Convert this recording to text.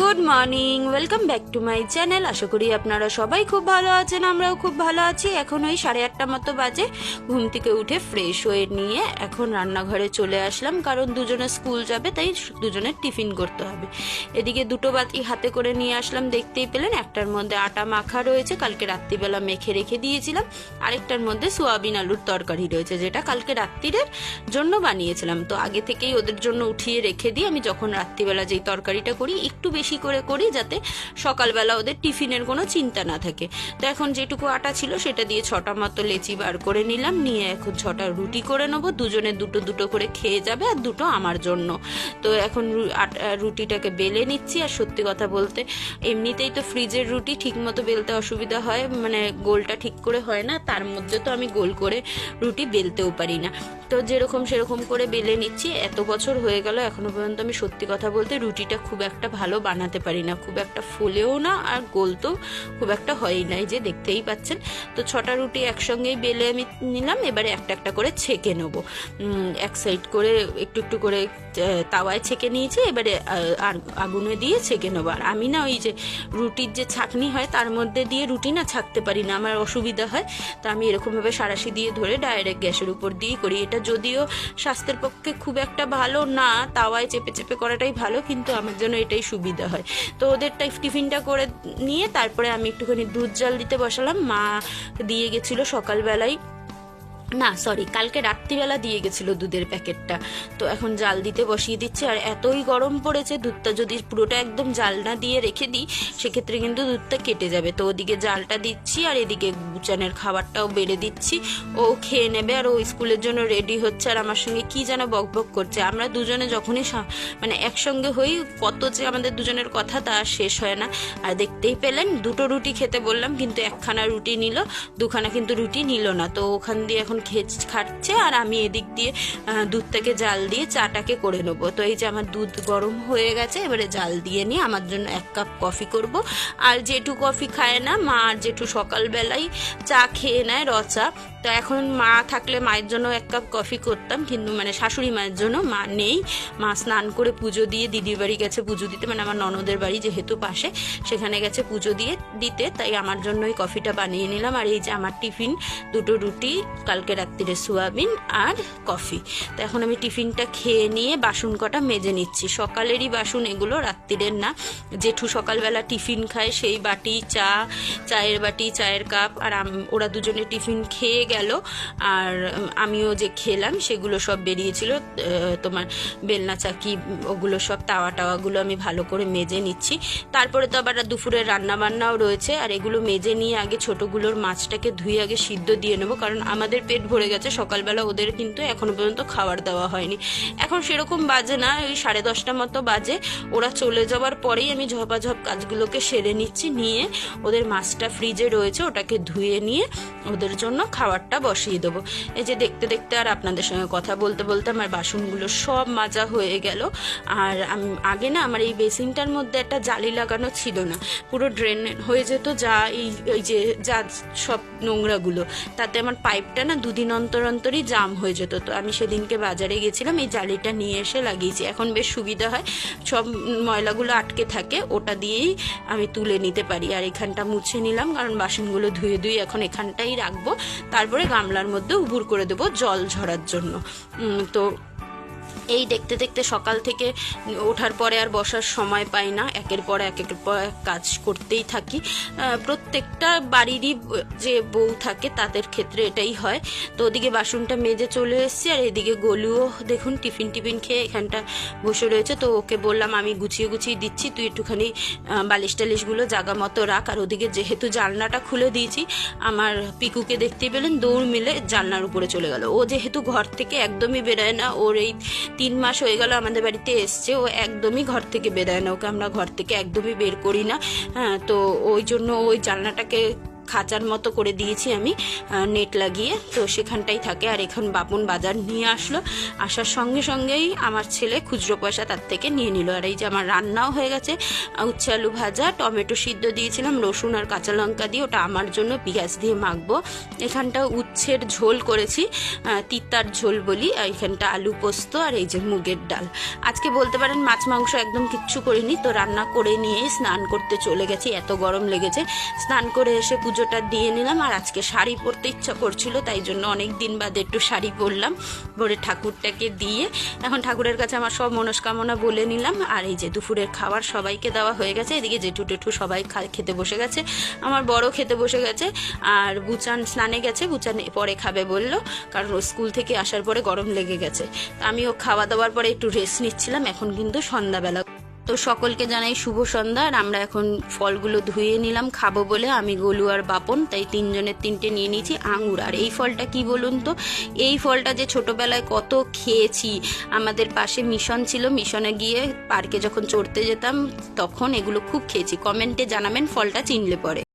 Good morning welcome back to my channel আশা করি আপনারা সবাই খুব ভালো আছেন, আমরাও খুব ভালো আছি। এখন ওই সাড়ে আটটা মতো বাজে। ঘুম থেকে উঠে ফ্রেশ হয়ে নিয়ে এখন রান্নাঘরে চলে আসলাম, কারণ দুজনে স্কুল যাবে, তাই দুজনের টিফিন করতে হবে। এদিকে দুটো বাতি হাতে করে নিয়ে আসলাম, দেখতেই পেলেন একটার মধ্যে আটা মাখা রয়েছে, কালকে রাত্রিবেলা মেখে রেখে দিয়েছিলাম। আরেকটার মধ্যে সোয়াবিন আলুর তরকারি রয়েছে, যেটা কালকে রাত্রিরের জন্য বানিয়েছিলাম। তো আগে থেকেই ওদের জন্য উঠিয়ে রেখে দিই। আমি যখন রাত্রিবেলা যেই তরকারিটা করি, একটু বেশি করে করি যাতে সকালবেলা ওদের টিফিনের কোনো চিন্তা না থাকে। তো এখন যেটুকু আটা ছিল সেটা দিয়ে ছটা মতো লেচি বার করে নিলাম। নিয়ে এখন ছটা রুটি করে নেব। দুজনে দুটো দুটো করে খেয়ে যাবে আর দুটো আমার জন্য। তো এখন রুটিটাকে বেলে নিচ্ছি। আর সত্যি কথা বলতে এমনিতেই তো ফ্রিজের রুটি ঠিক মতো বেলতে অসুবিধা হয়। মানে গোলটা ঠিক করে হয় না। তার মধ্যে তো আমি গোল করে রুটি বেলতেও পারি না। তো যেরকম সেরকম করে বেলে নিচ্ছি। এত বছর হয়ে গেল এখনও পর্যন্ত আমি সত্যি কথা বলতে রুটিটা খুব একটা ভালো বানাতে পারি না। খুব একটা ফুলেও না আর গোল তো খুব একটা হয়ই নাই যে দেখতেই পাচ্ছেন। তো ছটা রুটি একসঙ্গেই বেলে আমি নিলাম, এবারে একটা একটা করে ছেঁকে নেব। এক সাইড করে একটু একটু করে তাওয়ায় ছেঁকে নিয়েছি, এবারে আগুনে দিয়ে ছেঁকে নেব। আর আমি না ওই যে রুটির যে ছাঁকনি হয়, তার মধ্যে দিয়ে রুটি না ছাকতে পারি না, আমার অসুবিধা হয়। তো আমি এরকমভাবে সারাশি দিয়ে ধরে ডাইরেক্ট গ্যাসের উপর দিয়েই করি। এটা যদিও স্বাস্থ্যের পক্ষে খুব একটা ভালো না, তাওয়ায় চেপে চেপে করাটাই ভালো, কিন্তু আমার জন্য এটাই সুবিধা। হয়। তো ওদের টিফিনটা করে নিয়ে তারপরে আমি একটুখানি দুধ জল দিতে বসালাম। মা দিয়ে গেছিল সকালবেলায়। না সরি কালকে রাত্রিবেলা দিয়ে গেছিল দুধের প্যাকেটটা। তো এখন জাল দিতে বসিয়ে দিচ্ছি, আর এতই গরম পড়েছে, দুধটা যদি পুরোটা একদম জাল না দিয়ে রেখে দিই, সেক্ষেত্রে কিন্তু দুধটা কেটে যাবে। তো ওদিকে জালটা দিচ্ছি, আর এদিকে গুচানের খাবারটাও বেড়ে দিচ্ছি। ও খেয়ে নেবে, আর ও স্কুলের জন্য রেডি হচ্ছে, আর আমার সঙ্গে কি যেন বক বক করছে। আমরা দুজনে যখনই মানে একসঙ্গে হই, কত যে আমাদের দুজনের কথা তা শেষ হয় না। আর দেখতেই পেলেন, দুটো রুটি খেতে বললাম, কিন্তু একখানা রুটি নিল, দুখানা কিন্তু রুটি নিল না। তো ওখান দিয়ে এখন খেয়ে খাচ্ছে আর আমি এদিক দিয়ে আহ, দুধ থেকে জাল দিয়ে চাটাকে করে নেব। তো এই যে আমার দুধ গরম হয়ে গেছে এবারে জাল দিয়ে নিয়ে আমার জন্য এক কাপ কফি করব। আর জেঠু কফি খায় না মা আর জেঠু সকালবেলায় চা খেয়ে নেয় রচা। তো এখন মা থাকলে মায়ের জন্য এক কাপ কফি করতাম কিন্তু মানে শাশুড়ি মায়ের জন্য মা নেই। মা স্নান করে পুজো দিয়ে দিদির বাড়ি গেছে পুজো দিতে মানে আমার ননদের বাড়ি যেহেতু পাশে সেখানে গেছে পুজো দিয়ে দিতে তাই আমার জন্য ওই কফিটা বানিয়ে নিলাম। আর এই যে আমার টিফিন দুটো রুটি কালকে রাত্রিরে সোয়াবিন আর কফি। তো এখন আমি টিফিনটা খেয়ে নিয়ে বাসন কটা মেজে নিচ্ছি। সকালেরই বাসন এগুলো রাত্রিরের না। জেঠু সকালবেলা টিফিন খায়, সেই বাটি, চা, চায়ের বাটি, চায়ের কাপ, আর ওরা দুজনে টিফিন খেয়ে গেল। আর আমিও যে খেলাম, সেগুলো সব বেরিয়েছিল। তোমার বেলনা চাকি, ওগুলো সব তাওয়া টাওয়াগুলো আমি ভালো করে মেজে নিচ্ছি। তারপরে তো আবার দুপুরের রান্না বান্নাও রয়েছে। আর এগুলো মেজে নিয়ে আগে ছোটগুলোর মাছটাকে ধুয়ে আগে সিদ্ধ দিয়ে নেব। কারণ আমাদের পেট ভরে গেছে। সকালবেলা ওদের কিন্তু এখনও পর্যন্ত খাবার দেওয়া হয়নি। এখন সেরকম বাজে না, ওই সাড়ে দশটা মতো বাজে। ওরা চলে যাওয়ার পরেই আমি ঝপাঝপ কাজগুলোকে সেরে নিচ্ছি, নিয়ে ওদের মাছটা ফ্রিজে রয়েছে, ওটাকে ধুয়ে নিয়ে ওদের জন্য খাবারটা বসিয়ে দেবো। এই যে দেখতে দেখতে আর আপনাদের সঙ্গে কথা বলতে বলতে আমার বাসনগুলো সব মাজা হয়ে গেল। আর আগে না আমার এই বেসিনটার মধ্যে একটা জালি লাগানো ছিল না। পুরো ড্রেন হয়ে যেত যা এই এই যে যা সব নোংরাগুলো। তাতে আমার পাইপটা না দুদিন অন্তর অন্তরই জাম হয়ে যেত। তো আমি সেদিনকে বাজারে গেছিলাম, এই জালিটা নিয়ে এসে লাগিয়েছি। এখন বেশ সুবিধা হয়, সব ময়লাগুলো আটকে থাকে, ওটা দিয়েই আমি তুলে নিতে পারি। আর এখানটা মুছে নিলাম, কারণ বাসনগুলো ধুয়ে ধুয়ে এখন এখানটাই রাখব। তারপরে গামলার মধ্যে উবুর করে দেবো জল ঝরার জন্য। তো এই দেখতে দেখতে সকাল থেকে ওঠার পরে আর বসার সময় পাই না। একের পর এক, একের পর এক কাজ করতেই থাকি। প্রত্যেকটা বাড়িরই যে বউ থাকে তাদের ক্ষেত্রে এটাই হয়। তো ওদিকে বাসনটা মেজে চলে এসেছি আর এদিকে গলুও দেখুন টিফিন টিফিন খেয়ে এখানটা বসে রয়েছে। তো ওকে বললাম, আমি গুছিয়ে গুছিয়ে দিচ্ছি, তুই একটুখানি বালিশ টালিশগুলো জাগা মতো রাখ। আর ওদিকে যেহেতু জানলাটা খুলে দিয়েছি, আমার পিকুকে দেখতে পেলেন, দৌড় মিলে জানলার উপরে চলে গেল। ও যেহেতু ঘর থেকে একদমই বেরোয় না, ওর এই তিন মাস হয়ে গেল আমাদের বাড়িতে এসছে। ও একদমই ঘর থেকে বেরোয় না। ওকে আমরা ঘর থেকে একদমই বের করি না। হ্যাঁ তো ওই জন্য ওই জানলাটাকে খাঁচার মতো করে দিয়েছি আমি নেট লাগিয়ে। তো সেখানটাই থাকে। আর এখন বাপন বাজার নিয়ে আসলো। আসার সঙ্গে সঙ্গেই আমার ছেলে খুচরো পয়সা তার থেকে নিয়ে নিল। আর এই যে আমার রান্নাও হয়ে গেছে। উচ্ছে আলু ভাজা, টমেটো সিদ্ধ দিয়েছিলাম, রসুন আর কাঁচা লঙ্কা দিয়ে। ওটা আমার জন্য পেঁয়াজ দিয়ে মাখবো। এখানটা উচ্ছের ঝোল করেছি তিতার ঝোল বলি। আর এখানটা আলু পোস্ত আর এই যে মুগের ডাল। আজকে বলতে পারেন মাছ, মাংস একদম কিচ্ছু করিনি। তো রান্না করে নিয়ে স্নান করতে চলে গেছি। এত গরম লেগেছে। স্নান করে এসে পুজোটা দিয়ে নিলাম, আর আজকে শাড়ি পরতে ইচ্ছা করছিল, তাই জন্য অনেক দিন বাদে একটু শাড়ি পরলাম। পরে ঠাকুরটাকে দিয়ে এখন ঠাকুরের কাছে আমার সব মনস্কামনা বলে নিলাম, আর এই যে দুপুরের খাবার সবাইকে দেওয়া হয়ে গেছে। এদিকে জেঠু টেঠু সবাই খেতে বসে গেছে, আমার বড় খেতে বসে গেছে, আর বুচান স্নানে গেছে বুচান পরে খাবে বলল, কারণ ও স্কুল থেকে আসার পরে গরম লেগে গেছে। তা আমিও খাওয়া দাওয়ার পরে একটু রেস্ট নিচ্ছিলাম, এখন কিন্তু সন্ধ্যাবেলা। তো সকলকে জানাই শুভ সন্ধ্যা, আর আমরা এখন ফলগুলো ধুয়ে নিলাম, খাব বলে। আমি গোলু আর বাপন, তাই তিনজনের তিনটে নিয়ে নিয়েছি আঙুর। আর এই ফলটা কি বলুন তো? এই ফলটা যে ছোটবেলায় কত খেয়েছি। আমাদের পাশে মিশন ছিল, মিশনে গিয়ে পার্কে যখন চড়তে যেতাম, তখন এগুলো খুব খেয়েছি। কমেন্টে জানাবেন ফলটা চিনলে পরে।